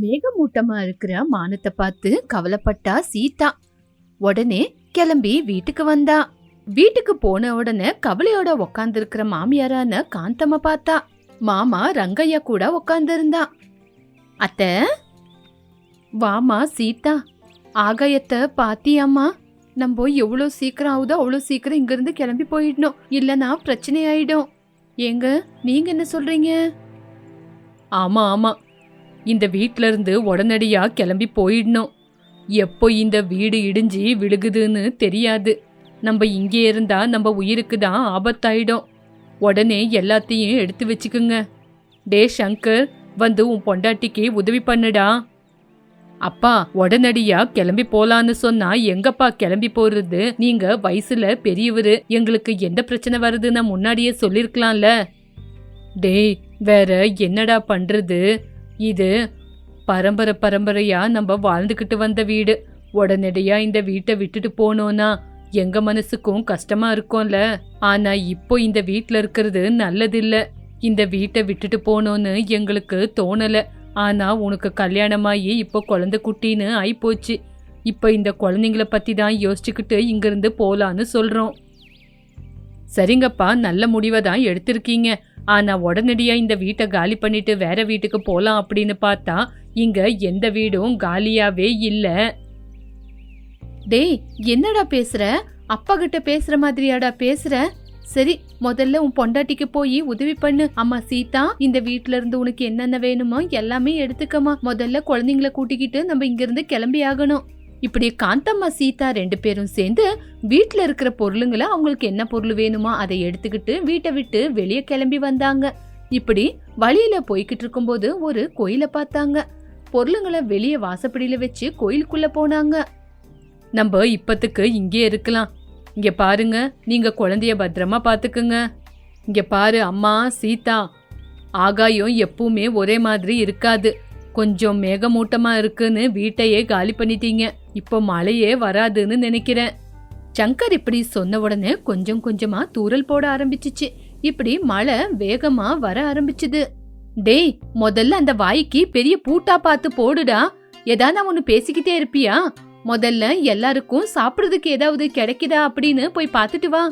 மேகமூட்டமா இருக்கிற மானத்தை பார்த்து கவலைப்பட்டா சீதா. உடனே கிளம்பி வீட்டுக்கு வந்தா. வீட்டுக்கு போன உடனே கவலையோட உக்காந்துருக்கிற மாமியாரான காந்தம்மா பார்த்தா. மாமா ரங்கையா கூட உக்காந்துருந்தா. அத்த? வாமா சீதா. ஆகாயத்தை பாத்தியாமா நம்ம எவ்வளோ சீக்கிரம் ஆகுதோ அவ்வளோ சீக்கிரம் இங்கிருந்து கிளம்பி போயிடணும். இல்லைனா பிரச்சனை ஆயிடும். ஏங்க நீங்க என்ன சொல்றீங்க? ஆமா ஆமா. இந்த வீட்ல இருந்து உடனடியா கிளம்பி போயிடணும். எப்போ இந்த வீடு இடிஞ்சு விழுகுதுன்னு தெரியாது. நம்ம இங்கே இருந்தா நம்ம உயிருக்கு தான் ஆபத்தாயிடும். உடனே எல்லாத்தையும் எடுத்து வச்சுக்குங்க. டே சங்கர் வந்து உன் பொண்டாட்டிக்கு உதவி பண்ணுடா. அப்பா உடனடியா கிளம்பி போலான்னு சொன்னா எங்கப்பா கிளம்பி போறது? நீங்க வயசுல பெரியவர். எங்களுக்கு எந்த பிரச்சனை வருதுன்னு முன்னாடியே சொல்லிருக்கலாம்ல. டேய் வேற என்னடா பண்றது? இது பரம்பரை பரம்பரையா நம்ம வாழ்ந்துக்கிட்டு வந்த வீடு. உடனடியா இந்த வீட்டை விட்டுட்டு போனோம்னா எங்க மனசுக்கும் கஷ்டமா இருக்கும்ல. ஆனா இப்போ இந்த வீட்ல இருக்கிறது நல்லதில்ல. இந்த வீட்டை விட்டுட்டு போனோன்னு எங்களுக்கு தோணல. ஆனா உனக்கு கல்யாணமாகி இப்போ குழந்தை குட்டின்னு ஆயிப்போச்சு. இப்போ இந்த குழந்தைங்கள பத்தி தான் யோசிச்சுக்கிட்டு இங்கிருந்து போலான்னு சொல்றோம். சரிங்கப்பா நல்ல முடிவை தான் எடுத்திருக்கீங்க. ஆனா உடனடியா இந்த வீட்டை காலி பண்ணிட்டு வேற வீட்டுக்கு போலாம் அப்படின்னு பார்த்தா இங்க எந்த வீடும் காலியாவே இல்ல. டேய் என்னடா பேசுற? அப்பா கிட்ட பேசுற மாதிரியாடா பேசுற? சரி முதல்ல உன் பொண்டாட்டிக்கு போய் உதவி பண்ணு. அம்மா சீதா இந்த வீட்ல இருந்து உனக்கு என்னென்ன வேணுமோ எல்லாமே எடுத்துக்கமா முதல்ல குழந்தைங்கள கூட்டிக்கிட்டு நம்ம இங்க இருந்து கிளம்பி ஆகணும். இப்படி காந்தம்மா சீதா ரெண்டு பேரும் சேர்ந்து வீட்டில் இருக்கிற பொருளுங்களை அவங்களுக்கு என்ன பொருள் வேணுமோ அதை எடுத்துக்கிட்டு வீட்டை விட்டு வெளியே கிளம்பி வந்தாங்க. இப்படி வழியில போய்கிட்டு இருக்கும்போது ஒரு கோயிலை பார்த்தாங்க. பொருளுங்களை வெளியே வாசப்படியில வச்சு கோயிலுக்குள்ள போனாங்க. நம்ம இப்பத்துக்கு இங்கே இருக்கலாம். இங்க பாருங்க நீங்க குழந்தைய பத்திரமா பாத்துக்குங்க இங்க பாரு அம்மா சீதா. ஆகாயம் எப்பவுமே ஒரே மாதிரி இருக்காது. கொஞ்சம் மேகமூட்டமா இருக்குன்னு வீட்டையே காலி பண்ணிட்டீங்க. இப்போ மழையே வராதுன்னு நினைக்கிறேன். சங்கர் இப்படி சொன்ன உடனே கொஞ்சம் கொஞ்சமா தூறல் போட ஆரம்பிச்சிச்சு. இப்படி மழை வேகமா வர ஆரம்பிச்சுது. டேய் முதல்ல அந்த வாய்க்கு பெரிய பூட்டா பார்த்து போடுடா. ஏதாவது ஒன்னு பேசிக்கிட்டே இருப்பியா? முதல்ல எல்லாருக்கும் சாப்பிடுறதுக்கு ஏதாவது கிடைக்குதா அப்படின்னு போய் பார்த்துட்டு வா.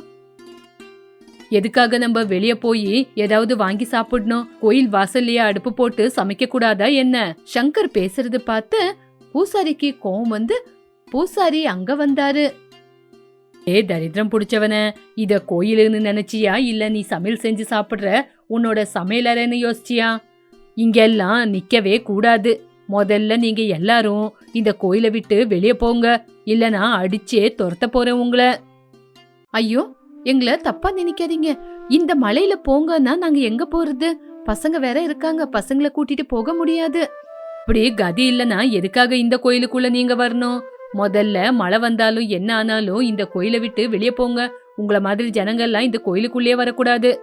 எதுக்காக நம்ம வெளிய போய் ஏதாவது வாங்கி சாப்பிடணும்? கோயில் வாசல்லையே அடுப்பு போட்டு சமைக்க கூடாதா என்ன? சங்கர் பேசுறது பார்த்து பூசாரிக்கு கோவம் வந்து பூசாரி அங்க வந்தாரு. ஏ தரித்திரம் புடிச்சவன இத கோயிலுன்னு நினைச்சியா? இல்ல நீ சமையல் செஞ்சு சாப்பிடுற உன்னோட சமையலறைன்னு யோசிச்சியா? இங்கெல்லாம் நிக்கவே கூடாது. முதல்ல நீங்க எல்லாரும் இந்த கோயிலை விட்டு வெளியே போங்க. இல்லனா அடிச்சே துரத்த போறேன் உங்களை. ஐயோ எங்களை தப்பா நினைக்காதீங்க. இந்த மலையில போங்கன்னா நாங்க எங்க போறது? பசங்க வேற இருக்காங்க. பசங்களை கூட்டிட்டு போக முடியாது. இப்படி கதி இல்லனா எதுக்காக இந்த கோயிலுக்குள்ள நீங்க வரணும்? முதல்ல மழை வந்தாலும் என்ன ஆனாலும் இந்த கோயிலை விட்டு வெளியே போங்க. உங்களை மாதிரி ஜனங்கள்லாம் இந்த கோயிலுக்குள்ளேயே வரக்கூடாது.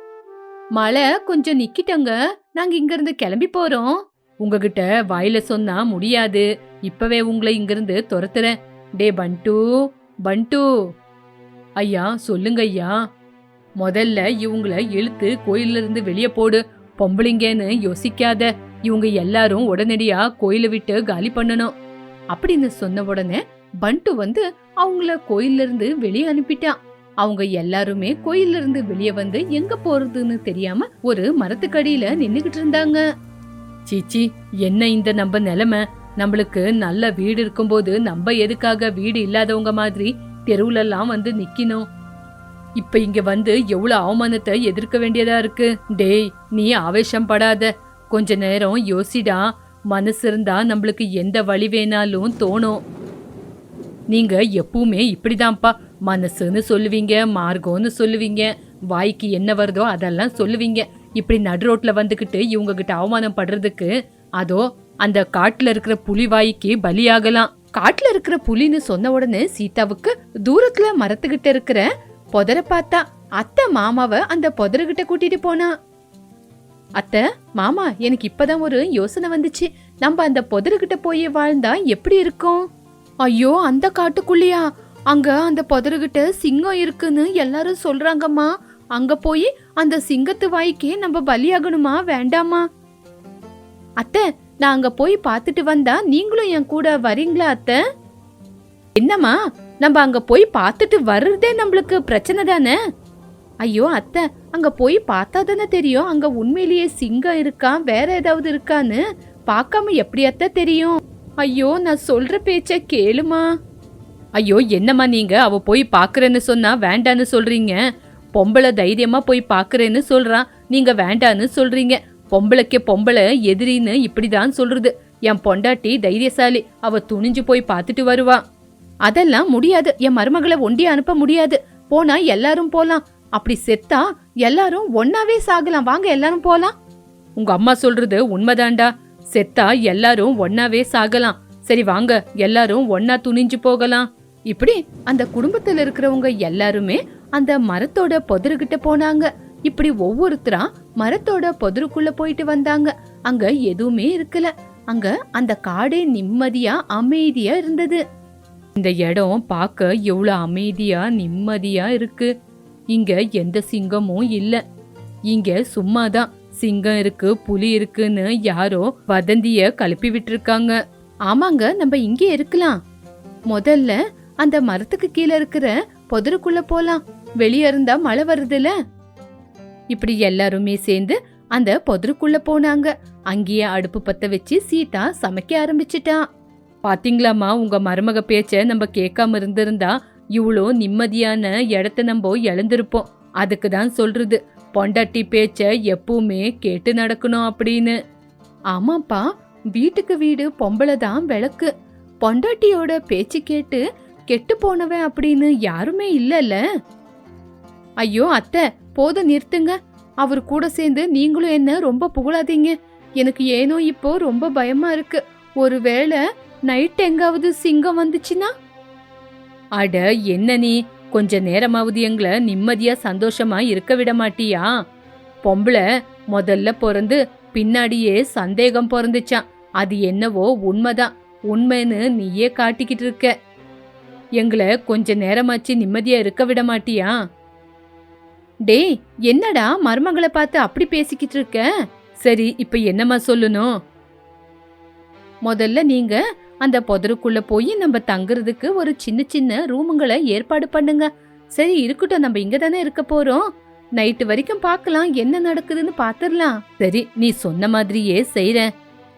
மழை கொஞ்சம் நிக்கிட்டங்க. நாங்க இங்க இருந்து கிளம்பி போறோம். உங்ககிட்ட வாயில சொன்னா முடியாது. இப்பவே உங்களை இங்கிருந்து துரத்துறேன். டே பண்டு. பண்டு. ஐயா சொல்லுங்க ஐயா. முதல்ல இவங்கள இழுத்து கோயில்ல இருந்து வெளியே போடு. பொம்பளைங்கன்னு யோசிக்காத. இவங்க எல்லாரும் உடனடியா கோயிலை விட்டு காலி பண்ணணும். அப்படின்னு சொன்ன உடனே பண்டு வந்து அவங்கள கோயில்ல இருந்து வெளியே அனுப்பிட்டான் அவங்க எல்லாருமே கோயில்ல இருந்து வெளியே வந்து எங்க போறதுன்னு தெரியாம ஒரு மரத்துக்கடியில நின்னுகிட்டு இருந்தாங்க. சீச்சி என்ன இந்த நம்ம நிலைமை? நம்மளுக்கு நல்ல வீடு இருக்கும்போது நம்ம எதுக்காக வீடு இல்லாதவங்க மாதிரி தெருவுலலாம் வந்து நிக்கணும். இப்ப இங்க வந்து எவ்வளவு அவமானத்தை எதிர்க்க வேண்டியதா இருக்கு. டேய் நீ ஆவேசம் படாத. கொஞ்ச நேரம் யோசிடா. மனசு இருந்தா நம்மளுக்கு எந்த வழி வேணாலும் தோணும். நீங்க எப்பவுமே இப்படிதான்ப்பா. மனசுன்னு சொல்லுவீங்க மார்க்கம்னு சொல்லுவீங்க. வாய்க்கு என்ன வருதோ அதெல்லாம் சொல்லுவீங்க. இப்படி நடு ரோட்ல வந்துகிட்டு இவங்க கிட்ட அவமானம் படுறதுக்கு அதோ அந்த காட்டுல இருக்கிற புலி வாய்க்கு பலியாகலாம். காட்டுல இருக்கிற புலின்னு சொன்ன உடனே சீதாவுக்கு தூரத்துல மரத்துக்கிட்ட இருக்கிற புதர பார்த்தா அத்தை மாமாவ அந்த புதருகிட்ட கூட்டிட்டு போனா. அத்தை மாமா எனக்கு இப்பதான் ஒரு யோசனை வந்துச்சு. நம்ம அந்த புதருகிட்ட போய் வாழ்ந்தா எப்படி இருக்கும்? ஐயோ அந்த காட்டுக்குள்ளியா? அங்க அந்த புதருகிட்ட சிங்கம் இருக்குன்னு எல்லாரும் சொல்றாங்கம்மா. அங்க போய் அந்த சிங்கத்து வாய்க்கே நம்ம பலியாகணுமா? வேண்டாமா? அத்தை நான் அங்க போய் பார்த்துட்டு வந்தா நீங்களும் என் கூட வரீங்களா அத்தை? என்னம்மா நம்ம அங்க போய் பார்த்துட்டு வர்றதே நம்மளுக்கு பிரச்சனை தானே? ஐயோ அத்தை அங்க போய் பார்த்தா தானே தெரியும். அங்க உண்மையிலேயே சிங்கம் இருக்கா வேற ஏதாவது இருக்கான்னு? பார்க்காம எப்படி அத்தை தெரியும்? ஐயோ நான் சொல்ற பேச்ச கேளுமா? ஐயோ என்னம்மா நீங்க? அவ போய் பாக்குறேன்னு சொன்னா வேண்டான்னு சொல்றீங்க. பொம்பளை தைரியமா போய் பாக்குறேன்னு சொல்றான் நீங்க வேண்டான்னு சொல்றீங்க. பொம்பளைக்கே பொம்பளை எதிரின்னு இப்படிதான் சொல்றது. என் பொண்டாட்டி தைரியசாலி அவ துணிஞ்சு போய் பார்த்துட்டு வருவா. அதெல்லாம் முடியாது. என் மருமகளை ஒண்டி அனுப்ப முடியாது. போனா எல்லாரும் போலாம். அப்படி செத்தா எல்லாரும் ஒன்னாவே சாகலாம். வாங்க எல்லாரும் போலாம். உங்க அம்மா சொல்றது உண்மைதான்டா. செத்தா எல்லாரும் ஒன்னாவே சாகலாம். சரி வாங்க. எல்லாரும் ஒன்னா துணிஞ்சு போகலாம். இப்படி அந்த குடும்பத்துல இருக்கிறவங்க எல்லாருமே அந்த மரத்தோட பொதருகிட்ட போனாங்க. இப்படி ஒவ்வொருத்தரா மரத்தோட பொதருக்குள்ள போயிட்டு வந்தாங்க. அங்க எதுவுமே இருக்கல. அங்க அந்த காடே நிம்மதியா அமைதியா இருந்தது. இந்த இடம் பார்க்க எவ்வளவு அமைதியா நிம்மதியா இருக்கு. இங்க எந்த சிங்கமும் இல்ல. இங்க சும்மாதான். சிங்கம் இருக்கு புலி இருக்குன்னு யாரோ வதந்திய கலப்பி விட்டுருக்காங்க. ஆமாங்க நம்ம இங்கே இருக்கலாம். முதல்ல அந்த மரத்துக்கு கீழே இருக்கிற பொதருக்குள்ள போலாம். வெளியே இருந்தா மழை வருதுல. இப்படி எல்லாருமே சேர்ந்து அந்த பொதருக்குள்ள போனாங்க. அங்கேயே அடுப்பு பத்த வச்சு சீதா சமைக்க ஆரம்பிச்சிட்டா. பாத்தீங்களாமா உங்க மருமக பேச்ச நம்ம கேட்காம இருந்திருந்தா இவ்வளோ நிம்மதியான இடத்த நம்ம இழந்திருப்போம். அதுக்கு தான் சொல்றது பொண்டாட்டி பேச்ச எப்பவுமே கேட்டு நடக்கணும் அப்படின்னு. ஆமாப்பா வீட்டுக்கு வீடு பொம்பளை தான் விளக்கு. பொண்டாட்டியோட பேச்சு கேட்டு கெட்டு போனவன் அப்படின்னு யாருமே இல்லல்ல. ஐயோ அத்தை போதும் நிறுத்துங்க. அவர் கூட சேர்ந்து நீங்களும் என்ன ரொம்ப புகழாதீங்க. எனக்கு ஏனோ இப்போ ரொம்ப பயமா இருக்கு. ஒருவேளை நைட் எங்காவது சிங்கம் வந்துச்சுன்னா? அட என்ன நீ? கொஞ்ச நேரமாவது எங்களை நிம்மதியா சந்தோஷமா இருக்க விட மாட்டியா? பொம்பளை முதல்ல பிறந்து பின்னாடியே சந்தேகம் பிறந்துச்சான். அது என்னவோ உண்மைதான். உண்மைன்னு நீயே காட்டிக்கிட்டு இருக்க. எங்களை கொஞ்ச நேரமாச்சு நிம்மதியா இருக்க விட மாட்டியா? டேய் என்னடா மருமகளை பார்த்து அப்படி பேசிக்கிட்டு இருக்க? சரி இப்ப என்னம்மா சொல்லணும்? முதல்ல நீங்க அந்த புதருக்குள்ள போய் நம்ம தங்குறதுக்கு ஒரு சின்ன சின்ன ரூமுங்களை ஏற்பாடு பண்ணுங்க. சரி இருக்கட்டும் நம்ம இங்க தானே இருக்க போறோம். நைட்டு வரைக்கும் பார்க்கலாம் என்ன நடக்குதுன்னு பாத்துரலாம். சரி நீ சொன்ன மாதிரியே செய்ற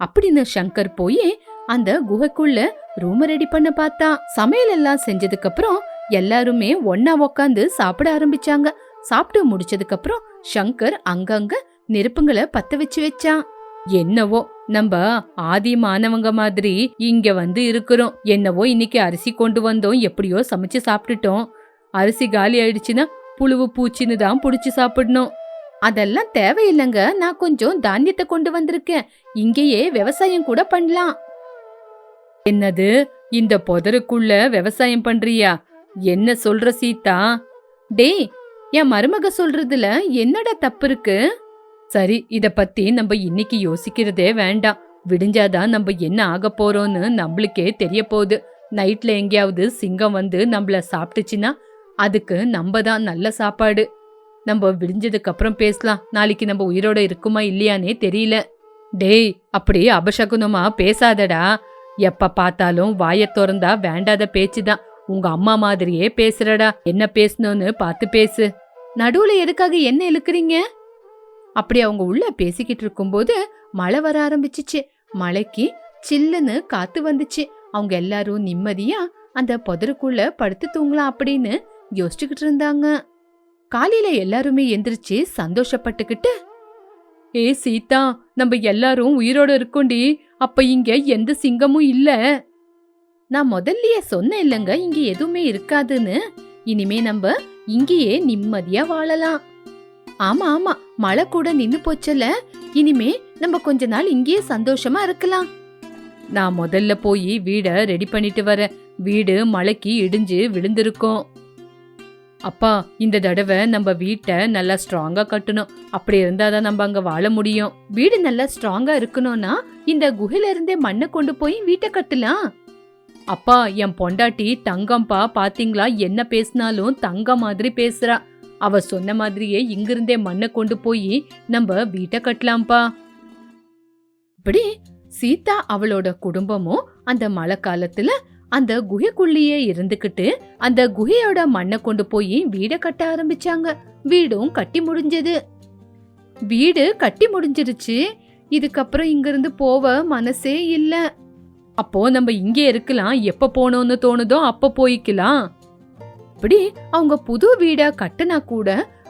அப்படின்னு சங்கர் போய் அந்த குகைக்குள்ள ரூம் ரெடி பண்ண பார்த்தா சமையல் எல்லாம் செஞ்சதுக்கு அப்புறம் எல்லாருமே ஒன்னா உக்காந்து சாப்பிட ஆரம்பிச்சாங்க. சாப்பிட்டு முடிச்சதுக்கு அப்புறம் சங்கர் அங்கங்க நெருப்புங்களை பத்த வச்சு வச்சான். என்னவோ நம்ம ஆதி மாணவங்க மாதிரி இங்க வந்து இருக்கிறோம். என்னவோ இன்னைக்கு அரிசி கொண்டு வந்தோம் எப்படியோ சமைச்சு சாப்பிட்டுட்டோம். அரிசி காலி ஆயிடுச்சுன்னா புழுவு பூச்சின்னு தான் புடிச்சு சாப்பிடணும். அதெல்லாம் தேவையில்லைங்க. நான் கொஞ்சம் தானியத்தை கொண்டு வந்திருக்கேன். இங்கேயே விவசாயம் கூட பண்ணலாம். என்னது? இந்த புதருக்குள்ள விவசாயம் பண்றியா? என்ன சொல்ற சீதா? டேய் என் மருமக சொல்றதுல என்னடா தப்பு இருக்கு? சரி இத பத்தி நம்ம இன்னைக்கு யோசிக்கிறதே வேண்டாம். விடிஞ்சாதான் நம்ம என்ன ஆக போறோம்னு நம்மளுக்கே தெரிய போகுது. நைட்ல எங்கேயாவது சிங்கம் வந்து நம்மள சாப்பிட்டுச்சுன்னா அதுக்கு நம்ம தான் நல்ல சாப்பாடு. நம்ம விடிஞ்சதுக்கு அப்புறம் பேசலாம். நாளைக்கு நம்ம உயிரோட இருக்குமா இல்லையானே தெரியல. டேய் அப்படி அபசகுனமா பேசாதடா. எப்ப பார்த்தாலும் வாயை திறந்தா வேண்டாத பேச்சுதான். உங்க அம்மா மாதிரியே பேசுறடா. என்ன பேசணும்னு பார்த்து பேசு. நடுவுல எதுக்காக என்ன இழுக்கிறீங்க? அப்படி அவங்க உள்ள பேசிக்கிட்டு இருக்கும்போது மழை வர ஆரம்பிச்சிச்சு. மழைக்கு சில்லுன்னு காத்து வந்துச்சு. அவங்க எல்லாரும் நிம்மதியா அந்த புதருக்குள்ள படுத்து தூங்கலாம் அப்படின்னு யோசிச்சுக்கிட்டு இருந்தாங்க. காலையில எல்லாருமே எந்திரிச்சு சந்தோஷப்பட்டுக்கிட்டு ஏ சீதா நம்ம எல்லாரும் உயிரோட இருக்கோண்டி. அப்ப இங்க எந்த சிங்கமும் இல்ல. நான் முதல்லயே சொன்னேன் இல்லைங்க இங்க எதுவுமே இருக்காதுன்னு. இனிமே நம்ம இங்கேயே நிம்மதியா வாழலாம். ஆமா ஆமா மழை கூட நின்னு போச்சல இனிமே நம்ம கொஞ்ச நாள் இங்கேயே சந்தோஷமா இருக்கலாம். நான் முதல்ல போய் வீட ரெடி பண்ணிட்டு வரேன். வீடு மழைக்கு இடிஞ்சு விழுந்திருக்கும். அப்பா இந்த தடவை நம்ம வீட்டை நல்லா ஸ்ட்ராங்கா கட்டணும். அப்படி இருந்தாதான் நம்ம அங்க வாழ முடியும். வீடு நல்லா ஸ்ட்ராங்கா இருக்கணும்னா இந்த குகையில இருந்தே மண்ணை கொண்டு போய் வீட்டை கட்டலாம். அப்பா என் பொண்டாட்டி தங்கம்பா பாத்தீங்களா? என்ன பேசினாலும் தங்க மாதிரி பேசுறா. அவ சொன்ன மாதிரியே இங்கிருந்தே மண்ணை கொண்டு போய் நம்ம வீட்டை கட்டலாம்ப்பா. இப்படி சீதா அவளோட குடும்பமும் அந்த மழை காலத்துல அந்த குகைக்குள்ளேயே இருந்துகிட்டு அந்த குகையோட மண்ணை கொண்டு போய் வீடை கட்ட ஆரம்பிச்சாங்க. வீடும் கட்டி முடிஞ்சது. வீடு கட்டி முடிஞ்சிருச்சு. இதுக்கப்புறம் இங்கிருந்து போக மனசே இல்லை. அப்போ நம்ம இங்கே இருக்கலாம். எப்ப போனோம்னு தோணுதோ அப்ப போய்க்கலாம். இப்படி அவங்க புது வீடா கட்டினா கூட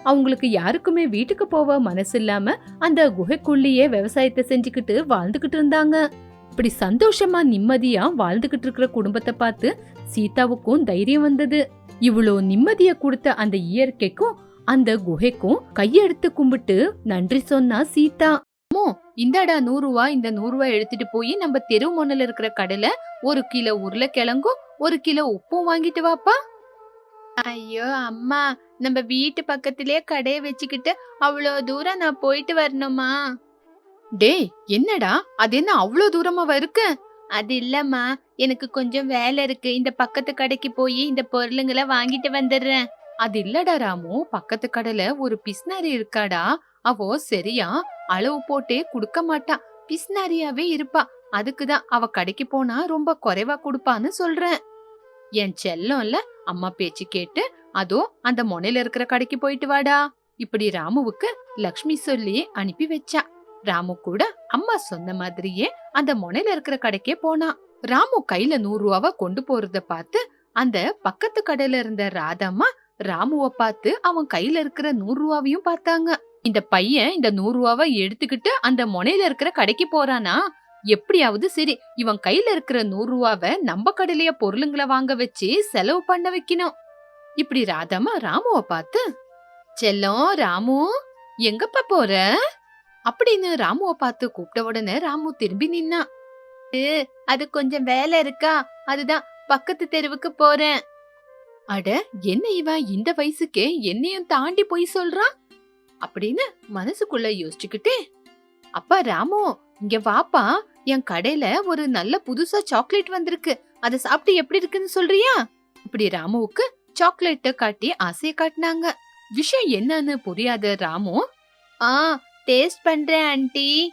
அவங்களுக்கு யாருக்குமே வீட்டுக்கு போக மனசு இல்லாம அந்த குகைக்குள்ளேயே விவசாயத்தை செஞ்சுக்கிட்டு வாழ்ந்துகிட்டு இருந்தாங்க. இப்படி சந்தோஷமா நிம்மதியா வாழ்ந்துகிட்டு இருக்கிற குடும்பத்தை பார்த்து சீதாவுக்கும் தைரியம் வந்தது. இவ்வளோ நிம்மதிய கொடுத்த அந்த இயற்கைக்கும் அந்த குகைக்கும் கையெடுத்து கும்பிட்டு நன்றி சொன்னா சீதா. அம்மோ இந்தாடா நூறு ரூபா இந்த நூறு ரூபாய் எடுத்துட்டு போய் நம்ம தெரு முனையில இருக்கிற கடையில ஒரு கிலோ உருளைக்கிழங்கும் ஒரு கிலோ உப்பும் வாங்கிட்டு வாப்பா. ஐயோ அம்மா நம்ம வீட்டு பக்கத்திலே கடையை வச்சுக்கிட்டு அவ்வளோ தூரம் நான் போயிட்டு வரணுமா? டேய் என்னடா? அது என்ன அவ்வளோ தூரமா இருக்கு? அது இல்லம்மா எனக்கு கொஞ்சம் வேலை இருக்கு. இந்த பக்கத்து கடைக்கு போய் இந்த பொருளுங்களை வாங்கிட்டு வந்துடுறேன். அது இல்லடா ராமு. பக்கத்து கடையில ஒரு பிஸ்னாரி இருக்காடா. அவோ சரியா அளவு போட்டே குடுக்க மாட்டா. பிஸ்னாரியாவே இருப்பா. அதுக்குதான் அவ கடைக்கு போனா ரொம்ப குறைவா குடுப்பான்னு சொல்றேன். என் செல்லம்ல அம்மா பேச்சு கேட்டு அதோ அந்த முனையில இருக்கிற கடைக்கு போயிட்டு வாடா. இப்படி ராமுவுக்கு லக்ஷ்மி சொல்லி அனுப்பி வச்சா. ராமு கூட அம்மா சொன்ன மாதிரியே அந்த முனையில இருக்கிற கடைக்கே போனா. ராமு கையில நூறு ரூபாவ கொண்டு போறத பார்த்து அந்த பக்கத்து கடையில இருந்த ராதம்மா ராமுவ பார்த்து அவன் கையில இருக்கிற நூறு ரூபாவையும் பார்த்தாங்க. இந்த பையன் இந்த நூறு ரூபாவை எடுத்துக்கிட்டு அந்த முனையில இருக்கிற கடைக்கு போறானா? எப்படியாவது சரி இவன் கையில இருக்கிற நூறு ரூபாவை நம்ம கடையிலேயே பொருளுங்களை வாங்க வச்சு செலவு பண்ண வைக்கணும். இப்படி ராதம்மா ராமுவ பார்த்து செல்லம் ராமு எங்கப்பா போற? அப்படின்னு ராமுவ பார்த்து கூப்பிட்ட உடனே ராமு திரும்பி நின்னா அது கொஞ்சம் வேலை இருக்கா? அதுதான் பக்கத்து தெருவுக்கு போறேன். அட என்ன இவன்? இந்த வயசுக்கே என்னையும் தாண்டி போய் சொல்றான்? அப்படின்னு மனசுக்குள்ள யோசிச்சுக்கிட்டே அப்பா ராமு இங்க வாப்பா என் கடையில ஒரு நல்ல புதுசா சாக்லேட் வந்திருக்கு. அதை சாப்பிட்டு எப்படி இருக்குன்னு சொல்றியா? இப்படி ராமுவுக்கு சாக்லேட்ட காட்டி ஆசைய காட்டினாங்க. விஷயம் என்னன்னு புரியாத ராமு ஆ டேஸ்ட் பண்றேன் ஆண்டி.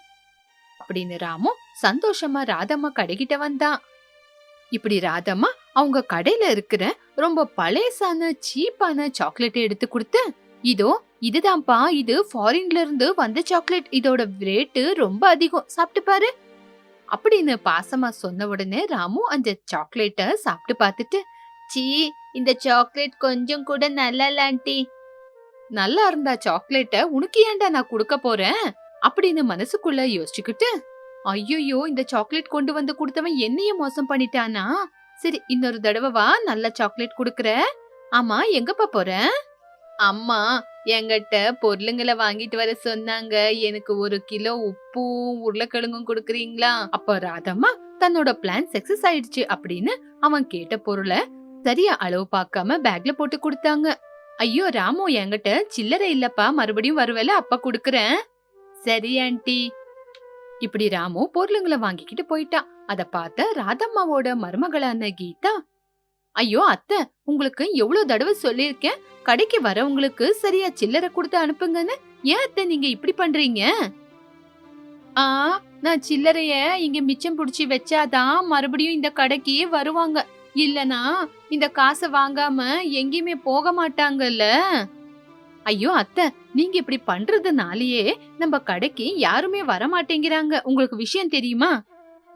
அப்படின்னு ராமு சந்தோஷமா ராதம்மா கடைகிட்ட வந்தான் இப்படி ராதம்மா அவங்க கடையில இருக்கிற ரொம்ப பழையசான சீப்பான சாக்லேட்டை எடுத்து கொடுத்து இதோ இதுதான்ப்பா இது ஃபாரின்ல இருந்து வந்த சாக்லேட் இதோட ரேட்டு ரொம்ப அதிகம். சாப்பிட்டு பாரு. அப்படின்னு பாசமா சொன்ன உடனே ராமு அந்த சாக்லேட்டை சாப்பிட்டு பார்த்துட்டு சீ இந்த சாக்லேட் கொஞ்சம் கூட நல்லா இல்லாண்டி நல்லா இருந்தா சாக்லேட்டை உனக்கு ஏன்டா நான் கொடுக்க போறேன்? அப்படின்னு மனசுக்குள்ள யோசிச்சுக்கிட்டு ஐயோயோ இந்த சாக்லேட் கொண்டு வந்து கொடுத்தவன் என்னைய மோசம் பண்ணிட்டானா? சரி இன்னொரு தடவை வா நல்ல சாக்லேட் குடுக்கற ஆமா எங்கப்பா போற? அம்மா என்கிட்ட பொருளுங்களை வாங்கிட்டு வர சொன்னாங்க. எனக்கு ஒரு கிலோ உப்பும் உருளைக்கிழங்கும் கொடுக்குறீங்களா? அப்ப ராதம்மா தன்னோட பிளான் சக்சஸ் ஆயிடுச்சு அப்படின்னு அவன் கேட்ட பொருளை சரியா அளவு பார்க்காம பேக்ல போட்டு கொடுத்தாங்க. ஐயோ ராமு என்கிட்ட சில்லறை இல்லப்பா. மறுபடியும் வருவேல அப்ப குடுக்கறேன். சரி ஆண்டி. இப்படி ராமு பொருளுங்களை வாங்கிக்கிட்டு போயிட்டான் அத பார்த்த ராதம்மாவோட மருமகளான கீதா ஐயோ அத்தை உங்களுக்கு எவ்வளவு தடவை சொல்லியிருக்கேன். கடைக்கு வரவங்களுக்கு சரியா சில்லறை கொடுத்து அனுப்புங்கன்னு. ஏன் அத்தை நீங்க இப்படி பண்றீங்க? ஆ நான் சில்லறைய இங்க மிச்சம் புடிச்சு வச்சாதான் மறுபடியும் இந்த கடைக்கு வருவாங்க. இல்லனா இந்த காசை வாங்காம எங்கேயுமே போக மாட்டாங்கல்ல? ஐயோ அத்தை நீங்க இப்படி பண்றதுனாலயே நம்ம கடைக்கு யாருமே வர மாட்டேங்கிறாங்க உங்களுக்கு விஷயம் தெரியுமா?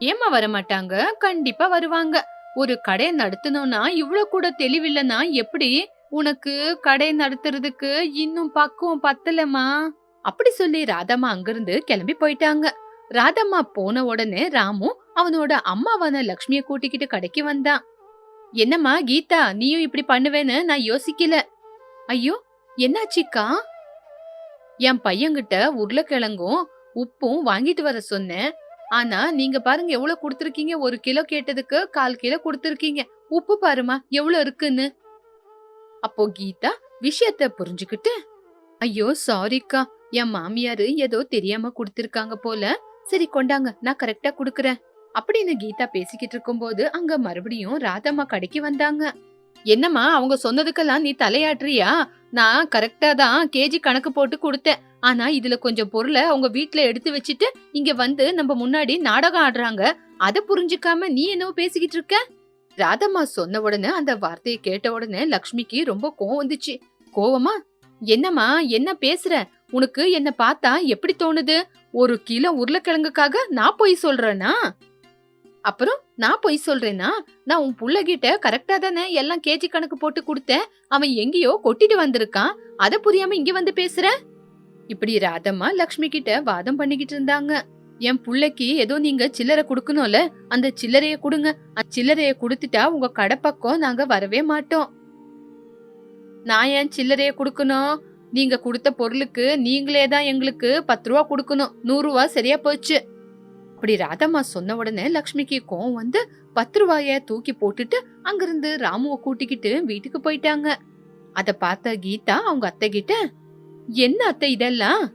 ஏமா வர மாட்டாங்க கண்டிப்பா வருவாங்க. ஒரு கடை நடத்தணும்னா இவ்வளோ கூட தெளிவில்லைன்னா எப்படி? உனக்கு கடை நடத்துறதுக்கு இன்னும் பக்குவம் பத்தலமா அப்படி சொல்லி ராதம்மா அங்கிருந்து கிளம்பி போயிட்டாங்க. ராதம்மா போன உடனே ராமு அவனோட அம்மாவான லக்ஷ்மிய கூட்டிக்கிட்டு கடைக்கு வந்தான். என்னம்மா கீதா நீயும் இப்படி பண்ணுவேன்னு நான் யோசிக்கல. ஐயோ என்னாச்சிக்கா? என் பையன்கிட்ட உருளைக்கிழங்கும் உப்பும் வாங்கிட்டு வர சொன்னேன். ஆனா நீங்க பாருங்க எவ்வளவு கொடுத்துருக்கீங்க? ஒரு கிலோ கேட்டதுக்கு கால் கிலோ கொடுத்துருக்கீங்க. உப்பு பாருமா எவ்வளவு இருக்குன்னு? அப்போ கீதா விஷயத்த புரிஞ்சுக்கிட்டு ஐயோ சாரிக்கா. என் மாமியாரு ஏதோ தெரியாம கொடுத்திருக்காங்க போல. சரி கொண்டாங்க. நான் கரெக்டா குடுக்கறேன். அப்படின்னு கீதா பேசிக்கிட்டு இருக்கும்போது அங்க மறுபடியும் ராதம்மா கடைக்கு வந்தாங்க. என்னம்மா அவங்க சொன்னதுக்கெல்லாம் நீ தலையாட்டுறியா? நான் கரெக்டா தான் கேஜி கணக்கு போட்டு கொடுத்தேன். ஆனா இதுல கொஞ்சம் பொருளை அவங்க வீட்டுல எடுத்து வச்சுட்டு இங்க வந்து நம்ம முன்னாடி நாடகம் ஆடுறாங்க. அத புரிஞ்சுக்காம நீ என்னவோ பேசிக்கிட்டு இருக்க? ராதம்மா சொன்ன உடனே அந்த வார்த்தையை கேட்ட உடனே லக்ஷ்மிக்கு ரொம்ப கோவம் வந்துச்சு. கோவமா? என்னம்மா? என்ன பேசுற? உனக்கு என்ன பார்த்தா எப்படி தோணுது? ஒரு கிலோ உருளைக்கிழங்குக்காக நான் பொய் சொல்றேனா? அப்புறம் நான் பொய் சொல்றேனா? நான் உன் புள்ளகிட்ட கரெக்டா தானே எல்லாம் கேஜி கணக்கு போட்டு கொடுத்தேன். அவன் எங்கேயோ கொட்டிட்டு வந்திருக்கான். அத புரியாம இங்க வந்து பேசுற? இப்படி ராதம்மா லக்ஷ்மி கிட்ட வாதம் பண்ணிக்கிட்டு இருந்தாங்க. என் புள்ளைக்கு ஏதோ நீங்க சில்லறை கொடுக்கணும்ல அந்த சில்லறைய கொடுங்க. அந்த சில்லறைய கொடுத்துட்டா உங்க கடை பக்கம் நாங்க வரவே மாட்டோம். நான் ஏன் சில்லறைய கொடுக்கணும்? நீங்க கொடுத்த பொருளுக்கு நீங்களே தான் எங்களுக்கு பத்து ரூபா கொடுக்கணும். நூறு ரூபா சரியா போச்சு. அப்படி ராதம்மா சொன்ன உடனே லக்ஷ்மிக்கு கோவம் வந்து பத்து ரூபாய தூக்கி போட்டுட்டு அங்கிருந்து ராமுவை கூட்டிக்கிட்டு வீட்டுக்கு போயிட்டாங்க. அத பார்த்த கீதா அவங்க அத்தை கிட்ட என்ன அத்தை இதெல்லாம்?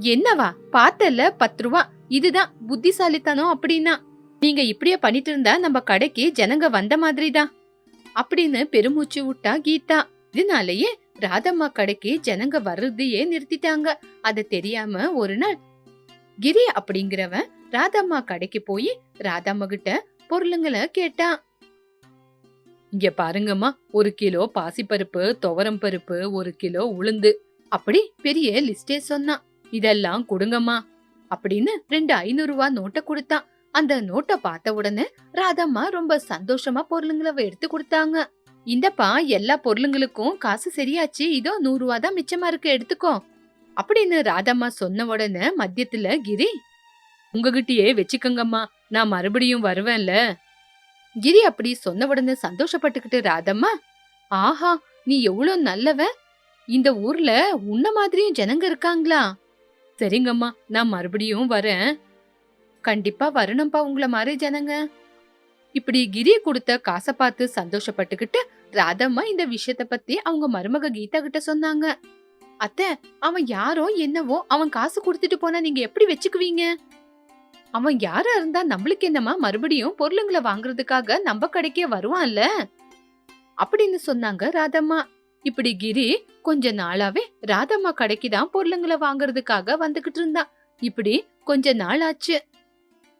என்னவா? பார்த்தல பத்து ரூபா. இதுதான் புத்திசாலித்தனம் அப்படின்னா. நீங்க இப்படியே பண்ணிட்டு இருந்தா நம்ம கடைக்கு ஜனங்க வந்த மாதிரி தான் அப்படின்னு பெருமூச்சு விட்டா கீதா. இதனாலயே ராதம்மா கடைக்கு ஜனங்க வர்றதையே நிறுத்திட்டாங்க. அது தெரியாம ஒரு நாள் கிரி அப்படிங்கிறவன் ராதம்மா கடைக்கு போய் ராதம்மா கிட்ட பொருளுங்களை கேட்டான். இங்க பாருங்கம்மா ஒரு கிலோ பாசிப்பருப்பு துவரம் பருப்பு ஒரு கிலோ உளுந்து. அப்படி பெரிய லிஸ்டே சொன்னான். இதெல்லாம் கொடுங்கம்மா அப்படின்னு ரெண்டு ஐநூறு ரூபா நோட்டை கொடுத்தான். அந்த நோட்டை பார்த்த உடனே ராதம்மா ரொம்ப சந்தோஷமா பொருளுங்களை எடுத்து கொடுத்தாங்க. இந்தப்பா எல்லா பொருளுங்களுக்கும் காசு சரியாச்சு இதோ நூறு ரூபா தான் மிச்சமா இருக்கு எடுத்துக்கோ அப்படின்னு ராதம்மா சொன்ன உடனே மத்தியத்துல கிரி உங்ககிட்டயே வச்சுக்கங்கம்மா நான் மறுபடியும் வருவேன்ல. கிரி அப்படி சொன்ன உடனே சந்தோஷப்பட்டுக்கிட்டு ராதம்மா ஆஹா நீ எவ்வளோ நல்லவ. இந்த ஊர்ல உன்ன மாதிரியும் ஜனங்க இருக்காங்களா? சரிங்கம்மா நான் மறுபடியும் வரேன். கண்டிப்பா வரணும்ப்பா உங்கள மாதிரி ஜனங்க. இப்படி கிரி கொடுத்த காசை பார்த்து சந்தோஷப்பட்டுக்கிட்டு ராதம்மா இந்த விஷயத்த பத்தி அவங்க மருமக கீதா கிட்ட சொன்னாங்க. அத்தை அவன் யாரோ என்னவோ அவன் காசு கொடுத்துட்டு போனா நீங்க எப்படி வச்சுக்குவீங்க? அவன் யாரா இருந்தா நம்மளுக்கு என்னமா மறுபடியும் பொருளுங்களை வாங்குறதுக்காக நம்ம கடைக்கே வருவான்ல? அப்படின்னு சொன்னாங்க ராதம்மா. இப்படி கிரி கொஞ்ச நாளாவே ராதம்மா கடைக்கு தான் பொருளுங்களை வாங்குறதுக்காக வந்துகிட்டு இருந்தான் இப்படி கொஞ்ச நாள் ஆச்சு.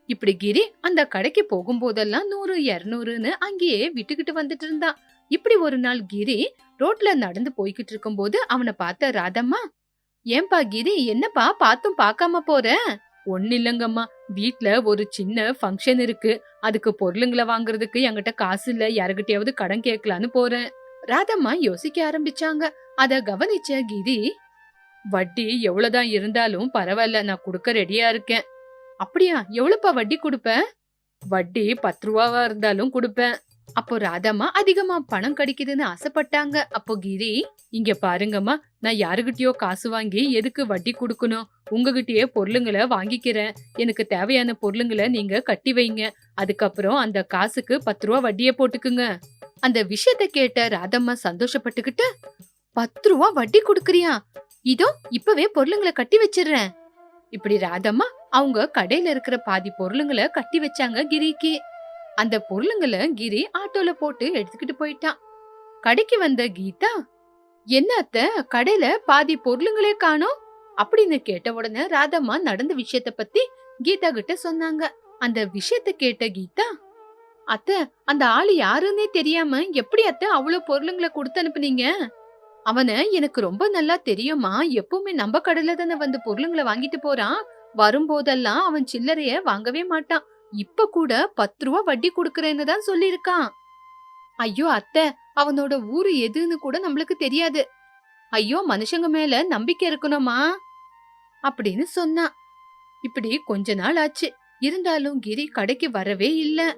இப்படி கிரி அந்த கடைக்கு போகும்போதெல்லாம் நூறு இருநூறுன்னு அங்கேயே விட்டுக்கிட்டு வந்துட்டு இருந்தான் இப்படி ஒரு நாள் கிரி ரோட்ல நடந்து போய்கிட்டு இருக்கும்போது அவனை பார்த்த ராதம்மா ஏன்பா கிரி என்னப்பா பார்த்தும் பார்க்காம போற? ஒன்னும் இல்லைங்கம்மா. வீட்ல ஒரு சின்ன ஃபங்க்ஷன் இருக்கு. அதுக்கு பொருளுங்களை வாங்குறதுக்கு என்கிட்ட காசு இல்ல. யாருகிட்டயாவது கடன் கேட்கலான்னு போறேன். ராதம்மா யோசிக்க ஆரம்பிச்சாங்க. அத கவனிச்ச கிரி வட்டி எவ்வளவுதான் இருந்தாலும் பரவாயில்ல. நான் கொடுக்க ரெடியா இருக்கேன். அப்படியா? எவ்வளவுப்பா வட்டி கொடுப்பேன் வட்டி பத்து ரூபாவா இருந்தாலும் கொடுப்பேன். அப்போ ராதம்மா அதிகமா பணம் கிடைக்குதுன்னு ஆசைப்பட்டாங்க. அப்போ கிரி இங்க பாருங்கம்மா. நான் யாருகிட்டயோ காசு வாங்கி எதுக்கு வட்டி கொடுக்கணும்? உங்ககிட்டயே பொருளுங்களை வாங்கிக்கிறேன். எனக்கு தேவையான பொருளுங்களை நீங்க கட்டி வைங்க. அதுக்கப்புறம் அந்த காசுக்கு பத்து ரூபா வட்டியை போட்டுக்குங்க. அந்த விஷயத்த கேட்ட ராதம்மா சந்தோஷப்பட்டுக்கிட்டு பத்து ரூபா வட்டி கொடுக்கறியா? இதோ இப்பவே பொருளுங்களை கட்டி வச்சிடுறேன். இப்படி ராதம்மா அவங்க கடையில இருக்கிற பாதி பொருளுங்களை கட்டி வச்சாங்க கிரிக்கு. அந்த பொருளுங்களை கிரி ஆட்டோல போட்டு எடுத்துக்கிட்டு போயிட்டான். கடைக்கு வந்த கீதா என்ன அத்த கடையில பாதி பொருளுங்களே காணோம்? அப்படின்னு கேட்ட உடனே ராதம்மா நடந்த விஷயத்த பத்தி கீதா கிட்ட சொன்னாங்க. அந்த விஷயத்த கேட்ட கீதா அத்த அந்த ஆளு யாருன்னே தெரியாம எப்படி அத்த அவ்வளவு பொருளுங்களை கொடுத்து அனுப்புனீங்க? அவனை எனக்கு ரொம்ப நல்லா தெரியுமா எப்பவுமே நம்ம கடையில தானே வந்து பொருளுங்களை வாங்கிட்டு போறான். வரும்போதெல்லாம் அவன் சில்லறைய வாங்கவே மாட்டான். இப்ப கூட பத்து ரூபா வட்டி கொடுக்கறேன்னு தான் சொல்லியிருக்கான். ஐயோ அத்தை அவனோட ஊரு எதுன்னு கூட நம்மளுக்கு தெரியாது. ஐயோ மனுஷங்க மேல நம்பிக்கை இருக்கணுமா? அப்படின்னு சொன்னான் இப்படி கொஞ்ச நாள் ஆச்சு. இருந்தாலும் கிரி கடைக்கு வரவே இல்ல.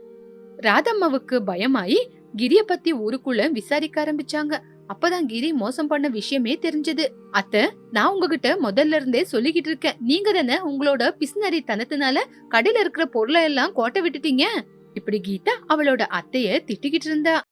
ராதம்மாவுக்கு பயமாயி கிரிய பத்தி ஊருக்குள்ள விசாரிக்க ஆரம்பிச்சாங்க. அப்பதான் கிரி மோசம் பண்ண விஷயமே தெரிஞ்சது. அத்த நான் உங்ககிட்ட முதல்ல இருந்தே சொல்லிக்கிட்டு இருக்கேன். நீங்க தானே உங்களோட பிஸ்னரி தனத்தினால கடையில இருக்கிற பொருளை எல்லாம் கோட்டை விட்டுட்டீங்க? இப்படி கீதா அவளோட அத்தைய திட்டிக்கிட்டு இருந்தா.